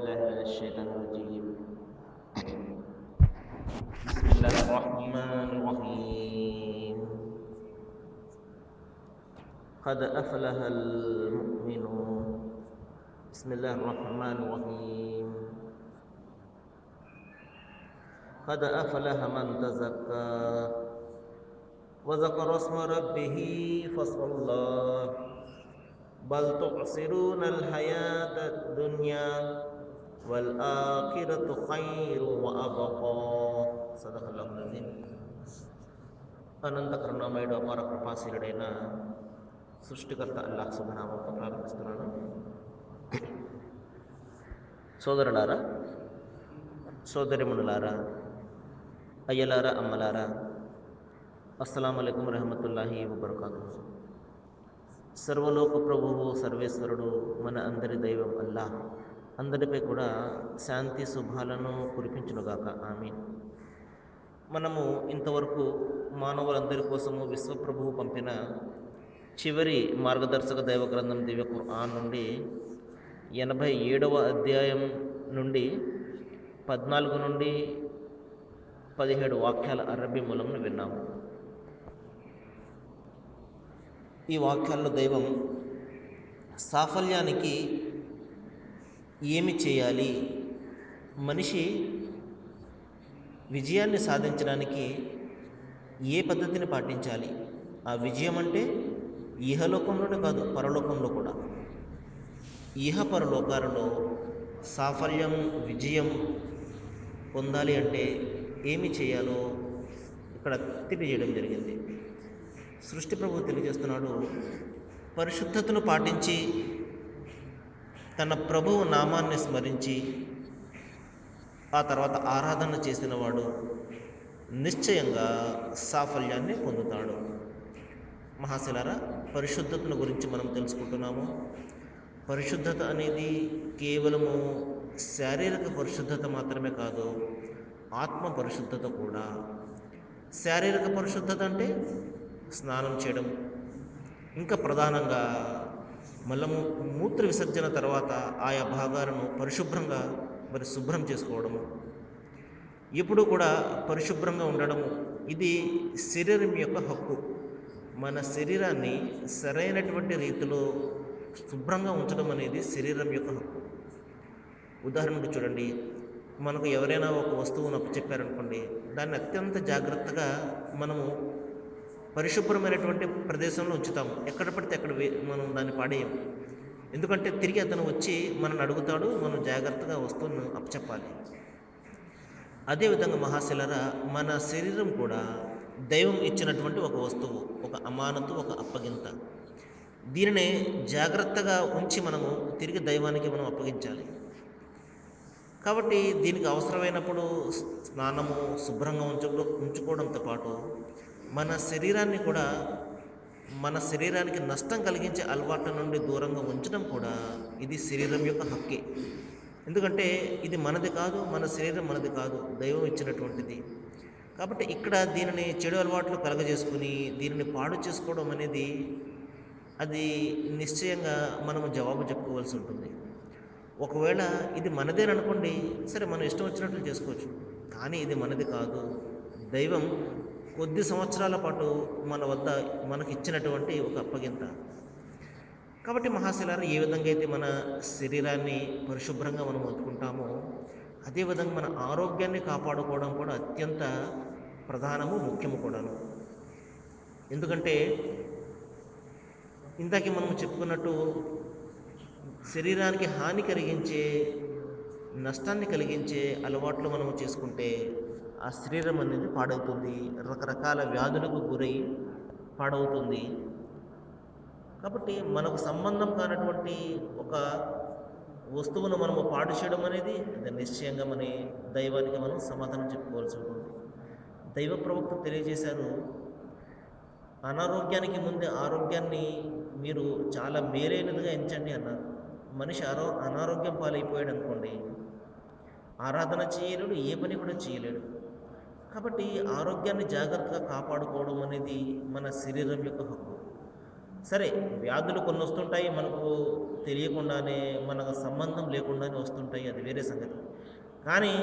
بالله من الشيطان الرجيم. بسم الله الرحمن الرحيم. قد أفلح المؤمنون. بسم الله الرحمن الرحيم. قد أفلح من تزكى. وذكر اسم ربه فصلى بل تؤثرون الحياة الدنيا. والآخرة خير وأبقى صدق الله العظيم అనంత కరుణామయుడు అపార కృపాశీలుడైన సృష్టికర్త అల్లాహ్ శుభనామంతో ప్రారంభిస్తున్నాను సోదరులారా సోదరిమునులారా అయ్యలారా అమ్మలారా అస్సలం అయికం రహమతుల్లాహి వబర్కాతు సర్వలోక ప్రభువు సర్వేశ్వరుడు మన అందరి దైవం అల్లాహ్ అందరిపై కూడా శాంతి శుభాలను కురిపించునుగాక. ఆమె మనము ఇంతవరకు మానవులందరి కోసము విశ్వప్రభువు పంపిన చివరి మార్గదర్శక దైవ గ్రంథం దివ్య ఖుర్ఆన్ నుండి ఎనభై ఏడవ అధ్యాయం నుండి పద్నాలుగు నుండి పదిహేడు వాక్యాల అరబ్బీ మూలంను విన్నాము. ఈ వాక్యాల్లో దైవం సాఫల్యానికి ఏమి చేయాలి? మనిషి విజయాన్ని సాధించడానికి ఏ పద్ధతిని పాటించాలి? ఆ విజయం అంటే ఇహలోకంలోనే కాదు పరలోకంలో కూడా. ఇహ పరలోకాలలో సాఫల్యం విజయం పొందాలి అంటే ఏమి చేయాలో ఇక్కడ తెలియజేయడం జరిగింది. సృష్టి ప్రభు తెలియజేస్తున్నాడు పరిశుద్ధతను పాటించి తన ప్రభువు నామాన్ని స్మరించి ఆ తర్వాత ఆరాధన చేసిన వాడు నిశ్చయంగా సాఫల్యాన్ని పొందుతాడు. మహాశిలారా పరిశుద్ధతను గురించి మనం తెలుసుకుంటున్నాము. పరిశుద్ధత అనేది కేవలము శారీరక పరిశుద్ధత మాత్రమే కాదు ఆత్మ పరిశుద్ధత కూడా. శారీరక పరిశుద్ధత అంటే స్నానం చేయడం. ఇంకా ప్రధానంగా మలము మూత్ర విసర్జన తర్వాత ఆయా భాగాలను పరిశుభ్రంగా మరి శుభ్రం చేసుకోవడము. ఎప్పుడు కూడా పరిశుభ్రంగా ఉండడము ఇది శరీరం యొక్క హక్కు. మన శరీరాన్ని సరైనటువంటి రీతిలో శుభ్రంగా ఉంచడం అనేది శరీరం యొక్క హక్కు. ఉదాహరణకు చూడండి మనకు ఎవరైనా ఒక వస్తువును చెప్పారనుకోండి దాన్ని అత్యంత జాగ్రత్తగా మనము పరిశుభ్రమైనటువంటి ప్రదేశంలో ఉంచుతాము. ఎక్కడ పడితే అక్కడ మనం దాన్ని పాడేయం ఎందుకంటే తిరిగి అతను వచ్చి మనల్ని అడుగుతాడు మనం జాగ్రత్తగా వస్తువును అప్పచెప్పాలి. అదేవిధంగా మహాశిలరా మన శరీరం కూడా దైవం ఇచ్చినటువంటి ఒక వస్తువు ఒక అమానతు ఒక అప్పగింత. దీనినే జాగ్రత్తగా ఉంచి మనము తిరిగి దైవానికి మనం అప్పగించాలి. కాబట్టి దీనికి అవసరమైనప్పుడు స్నానము శుభ్రంగా ఉంచు ఉంచుకోవడంతో పాటు మన శరీరాన్ని కూడా మన శరీరానికి నష్టం కలిగించే అలవాట్ల నుండి దూరంగా ఉంచడం కూడా ఇది శరీరం యొక్క హక్కే. ఎందుకంటే ఇది మనది కాదు మన శరీరం మనది కాదు దైవం ఇచ్చినటువంటిది. కాబట్టి ఇక్కడ దీనిని చెడు అలవాట్లు కలగజేసుకుని దీనిని పాడు చేసుకోవడం అనేది అది నిశ్చయంగా మనము జవాబు చెప్పుకోవాల్సి ఉంటుంది. ఒకవేళ ఇది మనదేననుకోండి సరే మనం ఇష్టం వచ్చినట్లు చేసుకోవచ్చు. కానీ ఇది మనది కాదు. దైవం కొద్ది సంవత్సరాల పాటు మన వద్ద మనకు ఇచ్చినటువంటి ఒక అప్పగింత. కాబట్టి మహాశిలారు ఏ విధంగా అయితే మన శరీరాన్ని పరిశుభ్రంగా మనం అదే అదేవిధంగా మన ఆరోగ్యాన్ని కాపాడుకోవడం కూడా అత్యంత ప్రధానము ముఖ్యము కూడాను. ఎందుకంటే ఇందాక మనం చెప్పుకున్నట్టు శరీరానికి హాని కలిగించే నష్టాన్ని కలిగించే అలవాట్లు మనం చేసుకుంటే ఆ శరీరం అనేది పాడవుతుంది. రకరకాల వ్యాధులకు గురై పాడవుతుంది. కాబట్టి మనకు సంబంధం కానటువంటి ఒక వస్తువును మనము పాడు చేయడం అనేది అది నిశ్చయంగా మన దైవానికి మనం సమాధానం చెప్పుకోవాల్సి ఉంటుంది. దైవ ప్రవక్త తెలియజేశారు అనారోగ్యానికి ముందే ఆరోగ్యాన్ని మీరు చాలా మేలైనదిగా ఎంచండి అన్నారు. మనిషి ఆరో అనారోగ్యం పాలైపోయాడు అనుకోండి ఆరాధన చేయలేడు ఏ పని కూడా చేయలేడు. కాబట్టి ఆరోగ్యాన్ని జాగ్రత్తగా కాపాడుకోవడం అనేది మన శరీరం యొక్క హక్కు. సరే వ్యాధులు కొన్ని వస్తుంటాయి మనకు తెలియకుండానే మనకు సంబంధం లేకుండానే వస్తుంటాయి అది వేరే సంగతి. కానీ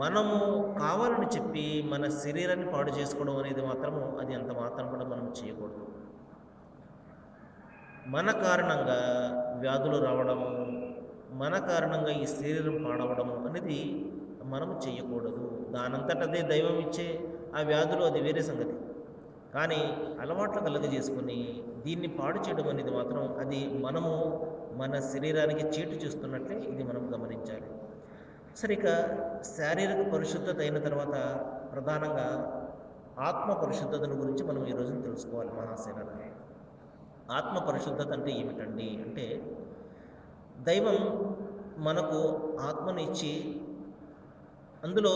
మనము కావాలని చెప్పి మన శరీరాన్ని పాడు చేసుకోవడం అనేది మాత్రము అది అంత మాత్రం కూడా మనం చేయకూడదు. మన కారణంగా వ్యాధులు రావడము మన కారణంగా ఈ శరీరం పాడవడము అనేది మనము చేయకూడదు. దానంతటదే దైవం ఇచ్చే ఆ వ్యాధులు అది వేరే సంగతి. కానీ అలవాట్లు కలుగజేసుకొని దీన్ని పాడు చేయడం అనేది మాత్రం అది మనము మన శరీరానికి చీటు చూస్తున్నట్లే ఇది మనం గమనించాలి. సరే ఇక శారీరక పరిశుద్ధత అయిన తర్వాత ప్రధానంగా ఆత్మ పరిశుద్ధతను గురించి మనం ఈరోజు తెలుసుకోవాలి మహాసేన ఆత్మ పరిశుద్ధత అంటే ఏమిటండి? అంటే దైవం మనకు ఆత్మను ఇచ్చి అందులో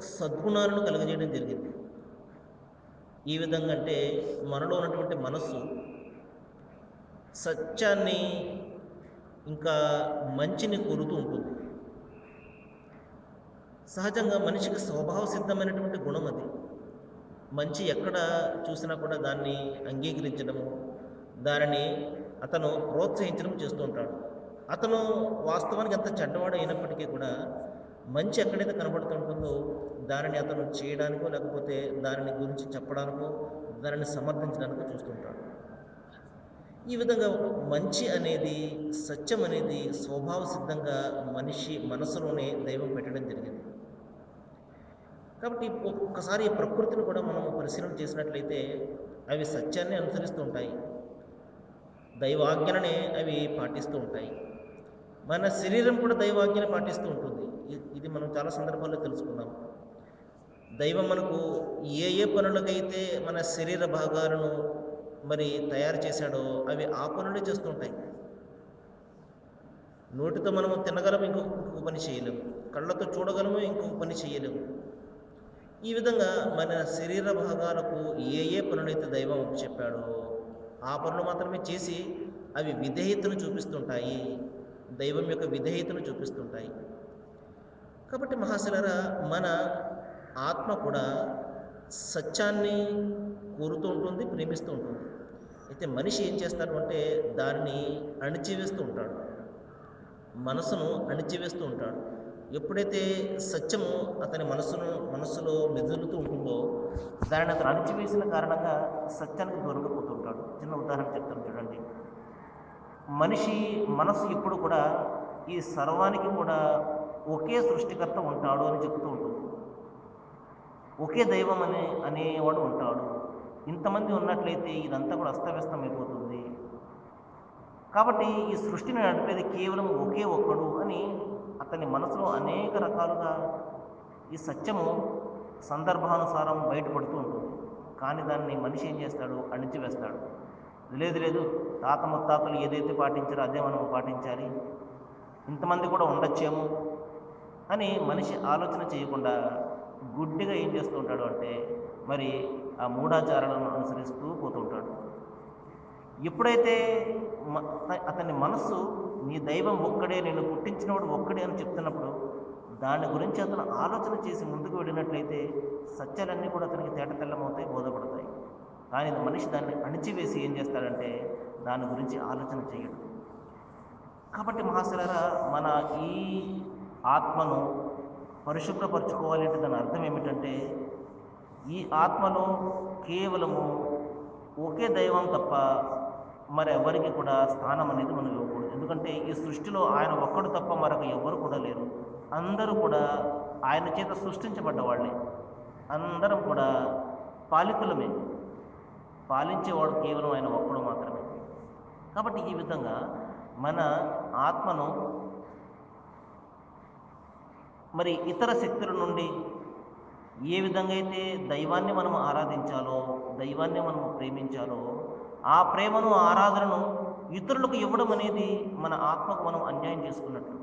సద్గుణాలను కలుగజేయడం జరిగింది. ఈ విధంగా అంటే మనలో ఉన్నటువంటి మనస్సు సత్యాన్ని ఇంకా మంచిని కోరుతూ ఉంటుంది. సహజంగా మనిషికి స్వభావ సిద్ధమైనటువంటి గుణం అది. మంచి ఎక్కడ చూసినా కూడా దాన్ని అంగీకరించడము దానిని అతను ప్రోత్సహించడం చేస్తూ ఉంటాడు. అతను వాస్తవానికి ఎంత చెడ్డవాడు అయినప్పటికీ కూడా మంచి ఎక్కడైతే కనబడుతుంటుందో దానిని అతను చేయడానికో లేకపోతే దానిని గురించి చెప్పడానికో దానిని సమర్థించడానికో చూస్తుంటాడు. ఈ విధంగా మంచి అనేది సత్యం అనేది స్వభావ సిద్ధంగా మనిషి మనసులోనే దైవం పెట్టడం జరిగింది. కాబట్టి ఒక్కసారి ప్రకృతిని కూడా మనం పరిశీలన చేసినట్లయితే అవి సత్యాన్ని అనుసరిస్తూ ఉంటాయి. దైవాజ్ఞలనే అవి పాటిస్తూ ఉంటాయి. మన శరీరం కూడా దైవాజ్ఞని పాటిస్తూ ఉంటుంది. ఇది మనం చాలా సందర్భాల్లో తెలుసుకున్నాం. దైవం మనకు ఏ ఏ పనులకైతే మన శరీర భాగాలను మరి తయారు చేశాడో అవి ఆ పనులే చేస్తుంటాయి. నోటితో మనము తినగలము ఇంకొక ఇంకొక పని చేయలేము. కళ్ళతో చూడగలము ఇంకొక పని చేయలేము. ఈ విధంగా మన శరీర భాగాలకు ఏ ఏ పనులైతే దైవం చెప్పాడో ఆ పనులు మాత్రమే చేసి అవి విధేయతను చూపిస్తుంటాయి. దైవం యొక్క విధేయతను చూపిస్తుంటాయి. కాబట్టి మహాశిలరా మన ఆత్మ కూడా సత్యాన్ని కోరుతూ ఉంటుంది ప్రేమిస్తూ ఉంటుంది. అయితే మనిషి ఏం చేస్తాడు అంటే దాన్ని అణిచివేస్తూ ఉంటాడు. మనసును అణిచివేస్తూ ఉంటాడు. ఎప్పుడైతే సత్యము అతని మనసును మనస్సులో మెదులుతూ ఉంటుందో దాన్ని అతను అణిచివేసిన కారణంగా సత్యానికి దూరంగా పోతుంటాడు చిన్న ఉదాహరణ చెప్తాను చూడండి. మనిషి మనసు ఇప్పుడు కూడా ఈ సర్వానికి కూడా ఒకే సృష్టికర్త ఉంటాడు అని చెప్తూ ఉంటుంది. ఒకే దైవం అనే అనేవాడు ఉంటాడు. ఇంతమంది ఉన్నట్లయితే ఇదంతా కూడా అస్తవ్యస్తమైపోతుంది. కాబట్టి ఈ సృష్టిని నడిపేది కేవలం ఒకే ఒక్కడు అని అతని మనసులో అనేక రకాలుగా ఈ సత్యము సందర్భానుసారం బయటపడుతూ ఉంటుంది. కానీ దాన్ని మనిషి ఏం చేస్తాడు? అణిచివేస్తాడు. లేదు లేదు. తాత ముత్తాతలు ఏదైతే పాటించారో అదే మనం పాటించాలి. ఇంతమంది కూడా ఉండొచ్చేమో అని మనిషి ఆలోచన చేయకుండా గుడ్డిగా ఏం చేస్తూ ఉంటాడు అంటే మరి ఆ మూఢాచారాలను అనుసరిస్తూ పోతుంటాడు ఎప్పుడైతే మ- అతని మనస్సు నీ దైవం ఒక్కడే నేను పుట్టించినవాడు ఒక్కడే అని చెప్తున్నప్పుడు దాని గురించి అతను ఆలోచన చేసి ముందుకు వెళ్ళినట్లయితే సత్యాలన్నీ కూడా అతనికి తేటతెల్లమవుతాయి బోధపడతాయి. కానీ మనిషి దాన్ని అణిచివేసి ఏం చేస్తాడంటే దాని గురించి ఆలోచన చేయడు. కాబట్టి మహాశలరా మన ఈ ఆత్మను పరిశుభ్రపరచుకోవాలి అంటే దాని అర్థం ఏమిటంటే ఈ ఆత్మలో కేవలము ఒకే దైవం తప్ప మరెవరికి కూడా స్థానం అనేది మనం ఇవ్వకూడదు. ఎందుకంటే ఈ సృష్టిలో ఆయన ఒక్కడు తప్ప మరొక ఎవరు కూడా లేరు. అందరూ కూడా ఆయన చేత సృష్టించబడ్డ వాళ్ళే. అందరం కూడా పాలికులమే పాలించేవాడు కేవలం ఆయన ఒక్కడు మాత్రమే. కాబట్టి ఈ విధంగా మన ఆత్మను మరి ఇతర శక్తుల నుండి ఏ విధంగా అయితే దైవాన్ని మనం ఆరాధించాలో దైవాన్ని మనం ప్రేమించాలో ఆ ప్రేమను ఆరాధనను ఇతరులకు ఇవ్వడం అనేది మన ఆత్మకు మనం అన్యాయం చేసుకున్నట్లు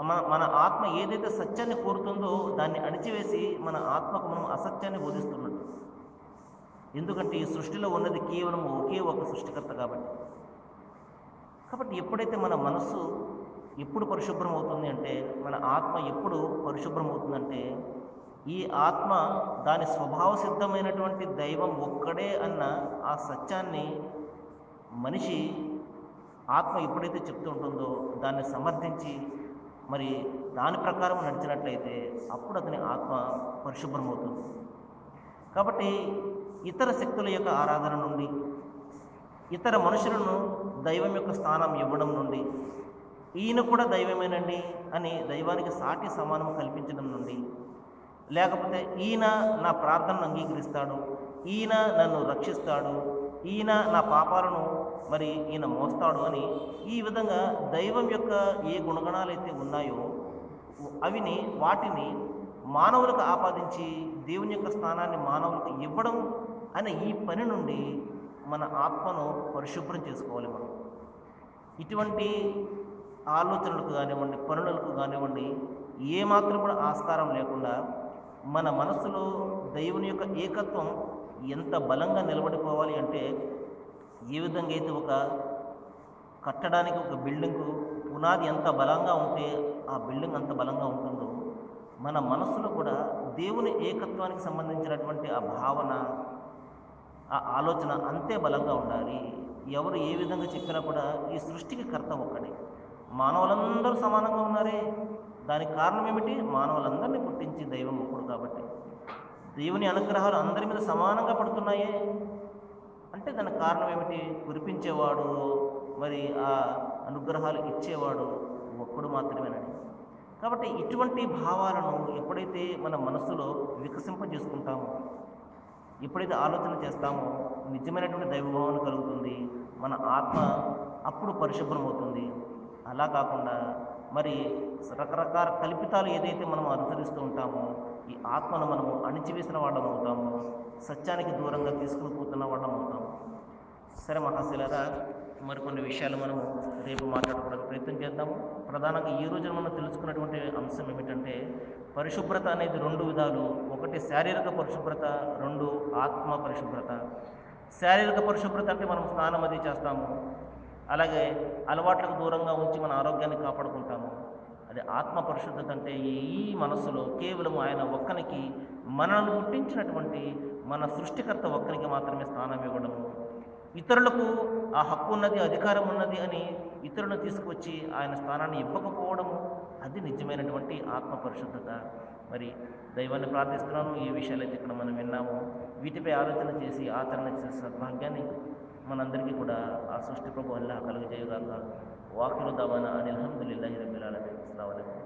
మన మన ఆత్మ ఏదైతే సత్యాన్ని కోరుతుందో దాన్ని అణిచివేసి మన ఆత్మకు మనం అసత్యాన్ని బోధిస్తున్నట్టు. ఎందుకంటే ఈ సృష్టిలో ఉన్నది కేవలం ఒకే ఒక సృష్టికర్త కాబట్టి. కాబట్టి ఎప్పుడైతే మన మనస్సు ఎప్పుడు పరిశుభ్రం అవుతుంది అంటే మన ఆత్మ ఎప్పుడు పరిశుభ్రం అవుతుందంటే ఈ ఆత్మ దాని స్వభావ సిద్ధమైనటువంటి దైవం ఒక్కడే అన్న ఆ సత్యాన్ని మనిషి ఆత్మ ఎప్పుడైతే చెప్తూ ఉంటుందో దాన్ని సమర్థించి మరి దాని ప్రకారం నడిచినట్లయితే అప్పుడు అతని ఆత్మ పరిశుభ్రమవుతుంది. కాబట్టి ఇతర శక్తుల యొక్క ఆరాధన నుండి ఇతర మనుషులను దైవం యొక్క స్థానం ఇవ్వడం నుండి ఈయన కూడా దైవమేనండి అని దైవానికి సాటి సమానం కల్పించడం నుండి లేకపోతే ఈయన నా ప్రార్థనను అంగీకరిస్తాడు ఈయన నన్ను రక్షిస్తాడు ఈయన నా పాపాలను మరి ఈయన మోస్తాడు అని ఈ విధంగా దైవం యొక్క ఏ గుణగణాలు అయితే ఉన్నాయో అవిని వాటిని మానవులకు ఆపాదించి దేవుని యొక్క స్థానాన్ని మానవులకు ఇవ్వడం అనే ఈ పని నుండి మన ఆత్మను పరిశుభ్రం చేసుకోవాలి మనం. ఇటువంటి ఆలోచనలకు కానివ్వండి పనులకు కానివ్వండి ఏమాత్రం కూడా ఆస్కారం లేకుండా మన మనసులో దైవుని యొక్క ఏకత్వం ఎంత బలంగా నిలబడిపోవాలి అంటే ఏ విధంగా అయితే ఒక కట్టడానికి ఒక బిల్డింగ్ పునాది ఎంత బలంగా ఉంటే ఆ బిల్డింగ్ అంత బలంగా ఉంటుందో మన మనసులో కూడా దేవుని ఏకత్వానికి సంబంధించినటువంటి ఆ భావన ఆ ఆలోచన అంతే బలంగా ఉండాలి. ఎవరు ఏ విధంగా చెప్పినా కూడా ఈ సృష్టికి కర్త ఒక్కడే. మానవులందరూ సమానంగా ఉన్నారే. దానికి కారణం ఏమిటి? మానవులందరినీ పుట్టించి దైవం ఒక్కడు కాబట్టి. దేవుని అనుగ్రహాలు అందరి మీద సమానంగా పడుతున్నాయే. అంటే దానికి కారణం ఏమిటి? కురిపించేవాడు మరి ఆ అనుగ్రహాలు ఇచ్చేవాడు ఒక్కడు మాత్రమేనని. కాబట్టి ఇటువంటి భావాలను ఎప్పుడైతే మన మనస్సులో వికసింపజేసుకుంటామో ఎప్పుడైతే ఆలోచన చేస్తామో నిజమైనటువంటి దైవభావన కలుగుతుంది మన ఆత్మ అప్పుడు పరిశుభ్రమవుతుంది. అలా కాకుండా మరి రకరకాల కల్పితాలు ఏదైతే మనం అనుసరిస్తూ ఉంటామో ఈ ఆత్మను మనము అణిచివేసిన వాళ్ళం అవుతాము సత్యానికి దూరంగా తీసుకుని పోతున్న వాళ్ళం అవుతాము. సరే మహాశిలరా మరికొన్ని విషయాలు మనము రేపు మాట్లాడుకోవడానికి ప్రయత్నం చేద్దాము. ప్రధానంగా ఈ రోజున మనం తెలుసుకున్నటువంటి అంశం ఏమిటంటే పరిశుభ్రత అనేది రెండు విధాలు. ఒకటి శారీరక పరిశుభ్రత రెండు ఆత్మ పరిశుభ్రత. శారీరక పరిశుభ్రత అంటే మనం స్నానం అది చేస్తాము. అలాగే అలవాట్లకు దూరంగా ఉంచి మన ఆరోగ్యాన్ని కాపాడుకుంటాము. అది ఆత్మ పరిశుద్ధత అంటే ఈ మనస్సులో కేవలం ఆయన ఒక్కనికి మనల్ని పుట్టించినటువంటి మన సృష్టికర్త ఒక్కనికి మాత్రమే స్థానం ఇవ్వడము. ఇతరులకు ఆ హక్కు ఉన్నది అధికారం ఉన్నది అని ఇతరులను తీసుకువచ్చి ఆయన స్థానాన్ని ఇవ్వకపోవడము అది నిజమైనటువంటి ఆత్మ పరిశుద్ధత. మరి దైవాన్ని ప్రార్థిస్తున్నాను. ఏ విషయాలైతే ఇక్కడ మనం విన్నామో. వీటిపై ఆలోచన చేసి ఆచరణ చేసే సద్భాగ్యాన్ని మనందరికీ కూడా ఆ సృష్టి ప్రభు అల్లా కలుగజేయగాక. వాకిలు దావాన అని అల్హమ్దుల్లాహి రబ్బిల్ ఆలమీన్. అస్సలం